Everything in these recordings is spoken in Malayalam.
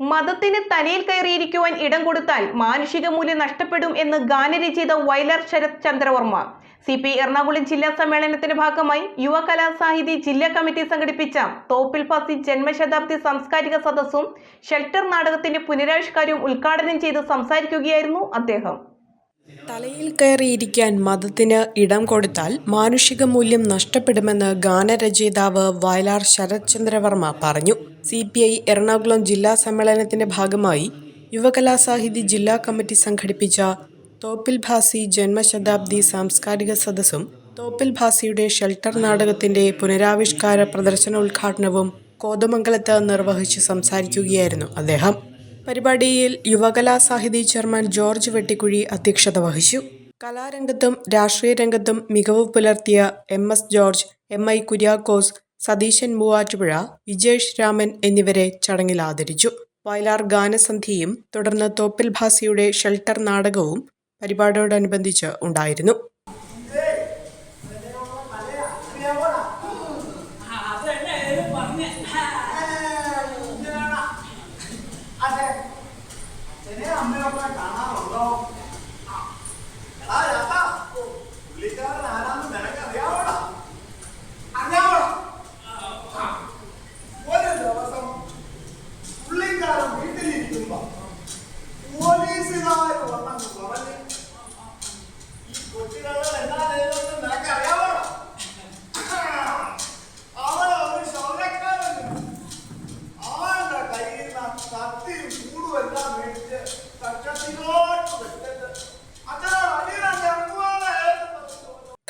മതത്തിന് തലയിൽ കയറിയിരിക്കുവാൻ ഇടം കൊടുത്താൽ മാനുഷിക മൂല്യം നഷ്ടപ്പെടും എന്ന് ഗാനരചയിത വയലാർ ശരത് ചന്ദ്രവർമ്മ. സി പി എറണാകുളം ജില്ലാ സമ്മേളനത്തിന്റെ ഭാഗമായി യുവ കലാസാഹിതി ജില്ലാ കമ്മിറ്റി സംഘടിപ്പിച്ച തോപ്പിൽ ഫാസി ജന്മശതാബ്ദി സാംസ്കാരിക സദസ്സും ഷെൽട്ടർ നാടകത്തിന്റെ പുനരാവിഷ്കാരവും ഉദ്ഘാടനം ചെയ്ത് സംസാരിക്കുകയായിരുന്നു അദ്ദേഹം. തലയിൽ കയറിയിരിക്കാൻ മതത്തിന് ഇടം കൊടുത്താൽ മാനുഷിക മൂല്യം നഷ്ടപ്പെടുമെന്ന് ഗാനരചയിതാവ് വയലാർ ശരത് ചന്ദ്രവർമ്മ പറഞ്ഞു. സി പി ഐ എറണാകുളം ജില്ലാ സമ്മേളനത്തിന്റെ ഭാഗമായി യുവകലാസാഹിതി ജില്ലാ കമ്മിറ്റി സംഘടിപ്പിച്ച തോപ്പിൽ ഭാസി ജന്മശതാബ്ദി സാംസ്കാരിക സദസ്സും തോപ്പിൽ ഭാസിയുടെ ഷെൽട്ടർ നാടകത്തിന്റെ പുനരാവിഷ്കാര പ്രദർശനോദ്ഘാടനവും കോതമംഗലത്ത് നിർവഹിച്ച് സംസാരിക്കുകയായിരുന്നു അദ്ദേഹം. പരിപാടിയിൽ യുവകലാ സാഹിതി ചെയർമാൻ ജോർജ് വെട്ടിക്കുഴി അധ്യക്ഷത വഹിച്ചു. കലാരംഗത്തും രാഷ്ട്രീയ രംഗത്തും മികവ് പുലർത്തിയ M S George M I Kuriakose Satheesan Muvattupuzha Vijesh Raman എന്നിവരെ ചടങ്ങിൽ ആദരിച്ചു. വയലാർ ഗാനസന്ധ്യയും തുടർന്ന് തോപ്പിൽ ഭാസിയുടെ ഷെൽട്ടർ നാടകവും പരിപാടിയോടനുബന്ധിച്ച് ഉണ്ടായിരുന്നു.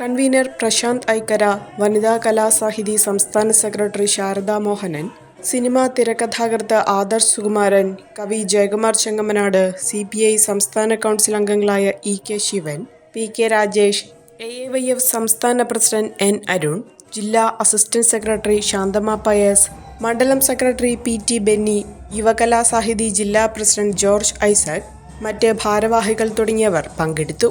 കൺവീനർ പ്രശാന്ത് ഐക്കര വനിതാ കലാസാഹിതി സംസ്ഥാന സെക്രട്ടറി ശാരദാ മോഹനൻ സിനിമാ തിരക്കഥാകൃത്ത് ആദർശ് സുകുമാരൻ കവി Jayakumar Chengamanad C P I സംസ്ഥാന കൗൺസിൽ അംഗങ്ങളായ E K Sivan P K Rajesh A A Y F സംസ്ഥാന പ്രസിഡന്റ് എൻ അരുൺ ജില്ലാ അസിസ്റ്റന്റ് സെക്രട്ടറി ശാന്തമ്മ പയസ് മണ്ഡലം secretary P T Benny Yuvakalasahithi ജില്ലാ പ്രസിഡന്റ് ജോർജ് ഐസക് മറ്റ് ഭാരവാഹികൾ തുടങ്ങിയവർ പങ്കെടുത്തു.